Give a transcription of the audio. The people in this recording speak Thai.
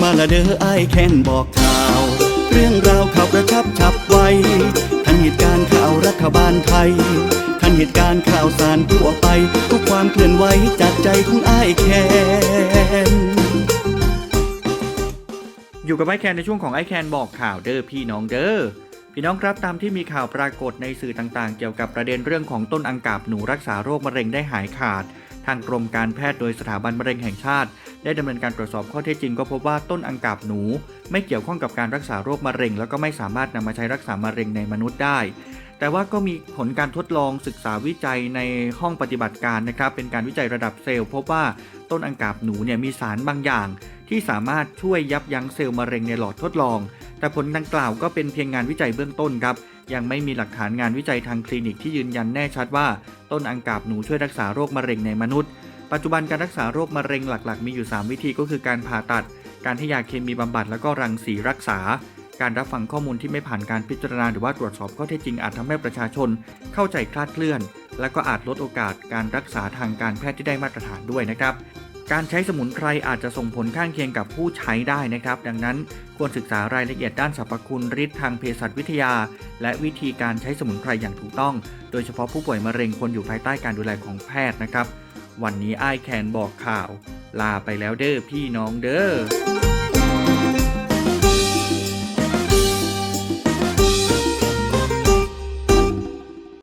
มาละเด้อไอายแค้นบอกข่าว เรื่องราวข่าวกระชับฉับไวทันเหตุการณ์ข่าวรัฐบาลไทย ทันเหตุการณ์ข่าวสารทั่วไป ทุกความเคลื่อนไหวจากใจของไอายแค้นอยู่กับไอแคนในช่วงของไอแคนบอกข่าวเด้อพี่น้องเด้อ พี่น้องครับตามที่มีข่าวปรากฏในสื่อต่างๆ เกี่ยวกับประเด็นเรื่องของต้นอังกาบหนูรักษาโรคมะเร็งได้หายขาด ทางกรมการแพทย์โดยสถาบันมะเร็งแห่งชาติ ได้ดำเนินการตรวจสอบข้อเท็จจริงก็พบว่าต้นอังกาบหนู ไม่เกี่ยวข้องกับการรักษาโรคมะเร็ง แล้วก็ไม่สามารถนำมาใช้รักษามะเร็งในมนุษย์ได้ แต่ว่าก็มีผลการทดลองศึกษาวิจัยในห้องปฏิบัติการนะครับเป็นการวิจัยระดับเซลล์พบว่าต้นอังกาบหนูเนี่ยมีสารบางอย่าง ที่สามารถช่วยยับยั้งเซลล์มะเร็งในหลอดทดลอง แต่ผลดังกล่าวก็เป็นเพียงงานวิจัยเบื้องต้นครับ ยังไม่มีหลักฐานงานวิจัยทางคลินิกที่ยืนยันแน่ชัดว่า ต้นอังกาบหนูช่วยรักษาโรคมะเร็งในมนุษย์ ปัจจุบันการรักษาโรคมะเร็งหลักๆ มีอยู่ 3 วิธีก็คือการผ่าตัด การให้ยาเคมีบำบัดแล้วก็รังสีรักษาการรับฟังข้อมูลที่ไม่ผ่านการพิจารณาหรือว่าตรวจสอบข้อเท็จจริงอาจทำให้ประชาชน เข้าใจคลาดเคลื่อน และก็อาจลดโอกาสการรักษาทางการแพทย์ที่ได้มาตรฐานด้วยนะครับ การใช้สมุนไพรอาจจะส่งผลข้างเคียงกับผู้ใช้ได้นะครับ ดังนั้นควรศึกษารายละเอียดด้านสรรพคุณฤทธิ์ทางเภสัชวิทยา และวิธีการใช้สมุนไพรอย่างถูกต้อง โดยเฉพาะผู้ป่วยมะเร็งควรอยู่ภายใต้การดูแลของแพทย์นะครับ วันนี้ไอแคนบอกข่าว ลาไปแล้วเด้อพี่น้องเด้อ